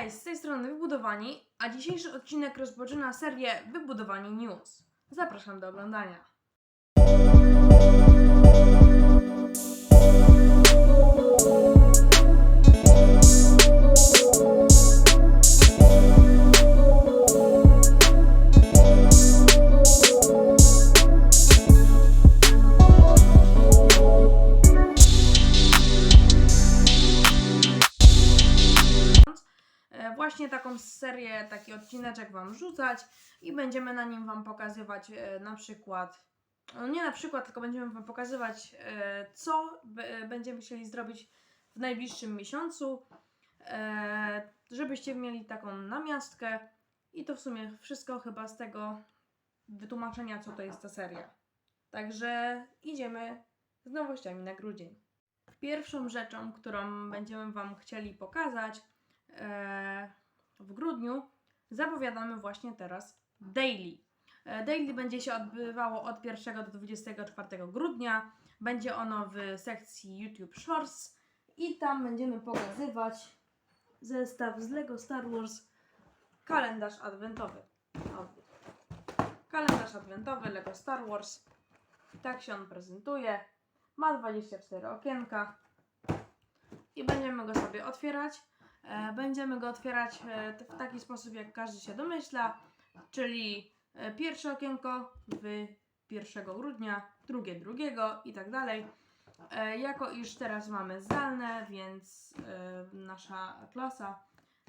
Cześć, z tej strony Wybudowani, a dzisiejszy odcinek rozpoczyna serię Wybudowani News. Zapraszam do oglądania. Właśnie taką serię, taki odcineczek Wam rzucać i będziemy na nim Wam pokazywać e, na przykład, no nie na przykład, tylko będziemy Wam pokazywać, e, co b- będziemy chcieli zrobić w najbliższym miesiącu, e, żebyście mieli taką namiastkę i to w sumie wszystko chyba z tego wytłumaczenia, co to jest ta seria. Także idziemy z nowościami na grudzień. Pierwszą rzeczą, którą będziemy Wam chcieli pokazać, e, w grudniu zapowiadamy właśnie teraz daily. E, Daily będzie się odbywało od 1 do 24 grudnia. Będzie ono w sekcji YouTube Shorts i tam będziemy pokazywać zestaw z Lego Star Wars kalendarz adwentowy. Kalendarz adwentowy Lego Star Wars. Tak się on prezentuje. Ma 24 okienka i będziemy go sobie otwierać. E, Będziemy go otwierać e, w taki sposób, jak każdy się domyśla, czyli e, pierwsze okienko w 1 grudnia, drugie drugiego i tak dalej. Jako iż teraz mamy zdalne, więc nasza klasa,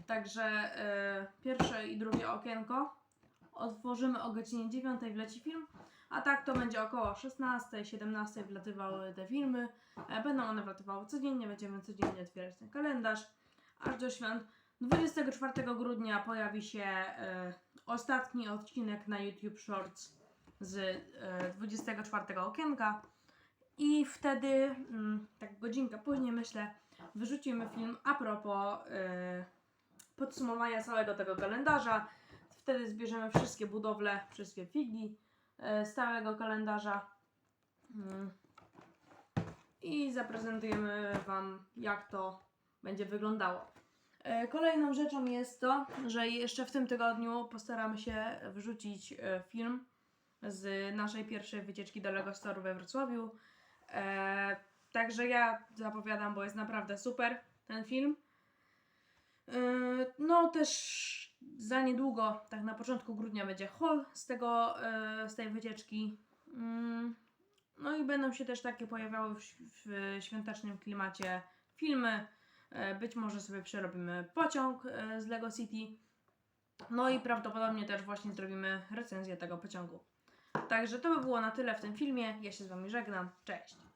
także pierwsze i drugie okienko otworzymy o godzinie 9 wleci film, a tak to będzie około 16, 17 wlatywały te filmy. Będą one wlatywały codziennie, będziemy codziennie otwierać ten kalendarz aż do świąt. 24 grudnia pojawi się e, ostatni odcinek na YouTube Shorts z e, 24 okienka i wtedy, mm, tak godzinkę później myślę, wyrzucimy film a propos e, podsumowania całego tego kalendarza. Wtedy zbierzemy wszystkie budowle, wszystkie figi e, z całego kalendarza mm, i zaprezentujemy Wam, jak to będzie wyglądało. E, Kolejną rzeczą jest to, że jeszcze w tym tygodniu postaramy się wrzucić e, film z naszej pierwszej wycieczki do Lego Storu we Wrocławiu. E, także ja zapowiadam, bo jest naprawdę super ten film. No też za niedługo, tak na początku grudnia będzie haul z tego, z tej wycieczki. Mm, no i będą się też takie pojawiały w, w świątecznym klimacie filmy. E, Być może sobie przerobimy pociąg e, z Lego City. No i prawdopodobnie też właśnie zrobimy recenzję tego pociągu. Także to by było na tyle w tym filmie. Ja się z Wami żegnam. Cześć!